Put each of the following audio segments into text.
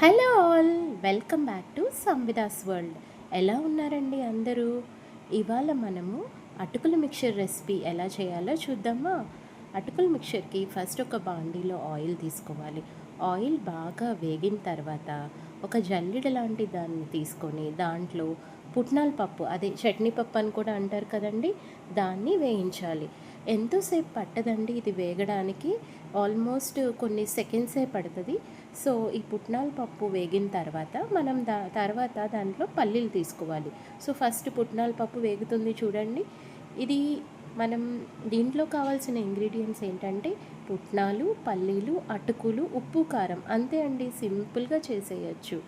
Hello all welcome back to Samvida's World. ఎలా ఉన్నారండి అందరూ? ఇవాళ మనము అటుకుల మిక్చర్ రెసిపీ ఎలా చేయాలో చూద్దామా? అటుకుల మిక్చర్కి ఫస్ట్ ఒక బాండీలో ఆయిల్ తీసుకోవాలి. ఆయిల్ బాగా వేగిన తర్వాత ఒక జల్లిడ లాంటి దాన్ని తీసుకొని దాంట్లో పుట్నాల పప్పు అదే చట్నీ పప్పు అని కూడా అంటారు కదండి దాన్ని వేయించాలి. ఎంతోసేపు పట్టదండి ఇది వేగడానికి? ఆల్మోస్ట్ కొన్ని సెకండ్సే పడుతుంది. సో ఈ పుట్నాల పప్పు వేగిన తర్వాత మనం దా తర్వాత దాంట్లో పల్లీలు తీసుకోవాలి. సో ఫస్ట్ పుట్నాల పప్పు వేగుతుంది చూడండి. ఇది మనం దీంట్లో కావాల్సిన ఇంగ్రీడియంట్స్ ఏంటంటే పుట్నాలు పల్లీలు అటుకులు ఉప్పు కారం అంతే అండి. సింపుల్గా చేసేయచ్చు.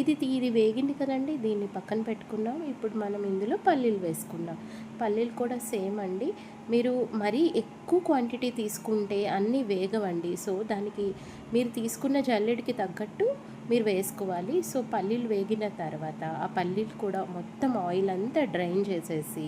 ఇది ఇది వేగింది కదండి దీన్ని పక్కన పెట్టుకున్నాం. ఇప్పుడు మనం ఇందులో పల్లీలు వేసుకున్నాం పల్లీలు కూడా సేమ్ అండి. మీరు మరీ ఎక్కువ క్వాంటిటీ తీసుకుంటే అన్నీ వేగవండి. సో దానికి మీరు తీసుకున్న జల్లెడికి తగ్గట్టు మీరు వేసుకోవాలి. సో పల్లీలు వేగిన తర్వాత ఆ పల్లీలు కూడా మొత్తం ఆయిల్ అంతా డ్రైన్ చేసేసి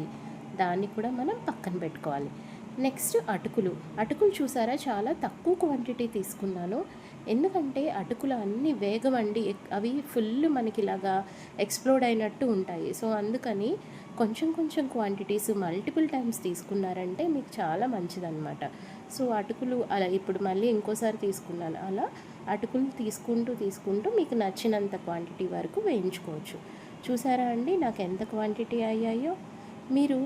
దాన్ని కూడా మనం పక్కన పెట్టుకోవాలి. నెక్స్ట్ అటుకులు. అటుకులు చూసారా? చాలా తక్కువ క్వాంటిటీ తీసుకున్నాను. ఎందుకంటే అటుకులు అన్నీ అండి అవి ఫుల్ మనకి ఇలాగా ఎక్స్ప్లోడ్ అయినట్టు ఉంటాయి. సో అందుకని కొంచెం కొంచెం క్వాంటిటీస్ మల్టిపుల్ టైమ్స్ తీసుకున్నారంటే మీకు చాలా మంచిదన్నమాట. సో అటుకులు అలా ఇప్పుడు మళ్ళీ ఇంకోసారి తీసుకున్నాను. అలా అటుకులు తీసుకుంటూ తీసుకుంటూ మీకు నచ్చినంత క్వాంటిటీ వరకు వేయించుకోవచ్చు. చూసారా అండి నాకు ఎంత క్వాంటిటీ అయ్యాయో? మీరు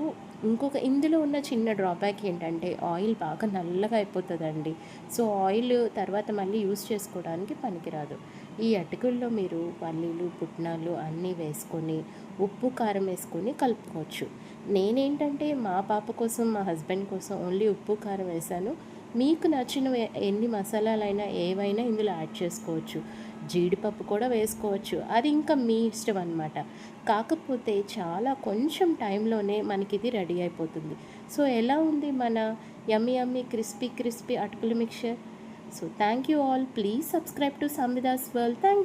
ఇంకొక ఇందులో ఉన్న చిన్న డ్రాబ్యాక్ ఏంటంటే ఆయిల్ బాగా నల్లగా అయిపోతుందండి. సో ఆయిల్ తర్వాత మళ్ళీ యూస్ చేసుకోవడానికి పనికిరాదు. ఈ అటుకుల్లో మీరు పల్లీలు పుట్నాలు అన్నీ వేసుకొని ఉప్పు కారం వేసుకొని కలుపుకోవచ్చు. నేనేంటంటే మా పాప కోసం మా హస్బెండ్ కోసం ఓన్లీ ఉప్పు కారం వేసాను. మీకు నచ్చిన ఎన్ని మసాలాలైనా ఏవైనా ఇందులో యాడ్ చేసుకోవచ్చు. జీడిపప్పు కూడా వేసుకోవచ్చు. అది ఇంకా మీ ఇష్టం అనమాట కాకపోతే చాలా కొంచెం టైంలోనే మనకి ఇది రెడీ అయిపోతుంది. సో ఎలా ఉంది మన యమ్మి యమ్మి క్రిస్పీ క్రిస్పీ అటుకుల mixture? So thank you all. Please subscribe to Samvida's World. Thank